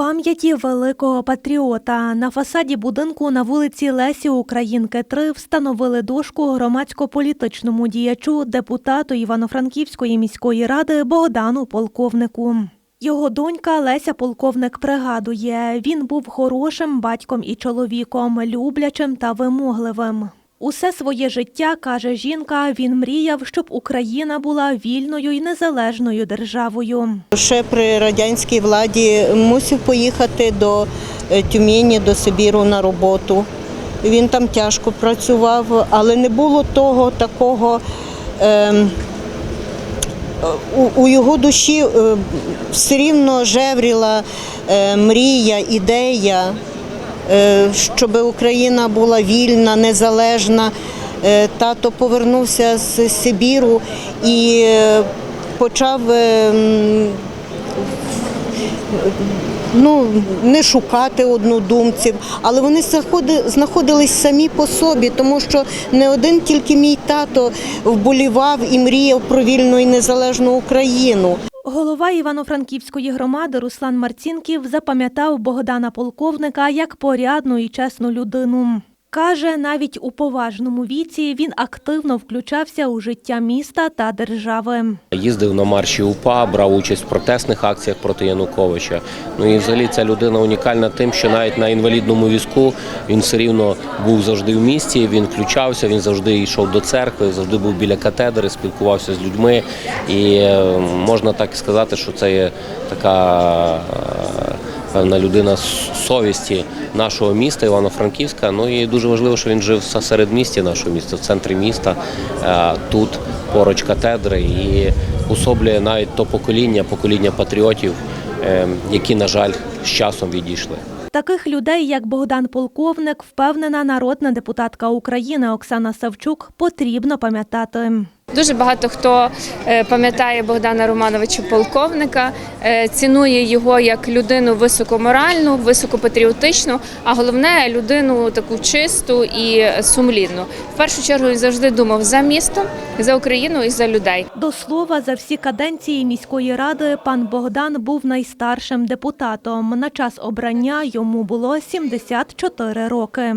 Пам'яті великого патріота на фасаді будинку на вулиці Лесі Українки 3 встановили дошку громадсько-політичному діячу, депутату Івано-Франківської міської ради Богдану Полковнику. Його донька Леся Полковник пригадує, він був хорошим батьком і чоловіком, люблячим та вимогливим. Усе своє життя, каже жінка, він мріяв, щоб Україна була вільною і незалежною державою. Ще при радянській владі мусив поїхати до е, Тюмені, до Сибіру на роботу. Він там тяжко працював, але не було того такого. ем, у, його душі е, все рівно жевріла е, мрія, ідея, щоб Україна була вільна, незалежна. Е, Тато повернувся з Сибіру і е, почав е, ну, не шукати однодумців, але вони знаходились самі по собі, тому що не один тільки мій тато вболівав і мріяв про вільну і незалежну Україну. Голова Івано-Франківської громади Руслан Марцінків запам'ятав Богдана Полковника як порядну і чесну людину. Каже, навіть у поважному віці він активно включався у життя міста та держави. Їздив на марші УПА, брав участь в протестних акціях проти Януковича. Ну і взагалі ця людина унікальна тим, що навіть на інвалідному візку він все рівно був завжди в місті. Він включався, він завжди йшов до церкви, завжди був біля катедри, спілкувався з людьми. І е, можна так сказати, що це є така. Певна людина совісті нашого міста Івано-Франківська. Ну і дуже важливо, що він жив в середмісті нашого міста, в центрі міста, е, тут поруч катедри, і особлює навіть то покоління, покоління патріотів, е, які, на жаль, з часом відійшли. Таких людей, як Богдан Полковник, впевнена народна депутатка України Оксана Савчук, потрібно пам'ятати. Дуже багато хто е, пам'ятає Богдана Романовича полковника, е, цінує його як людину високоморальну, високопатріотичну, а головне людину таку чисту і сумлінну. В першу чергу завжди думав за місто, за Україну і за людей. До слова, за всі каденції міської ради пан Богдан був найстаршим депутатом. На час обрання йому було 74 роки.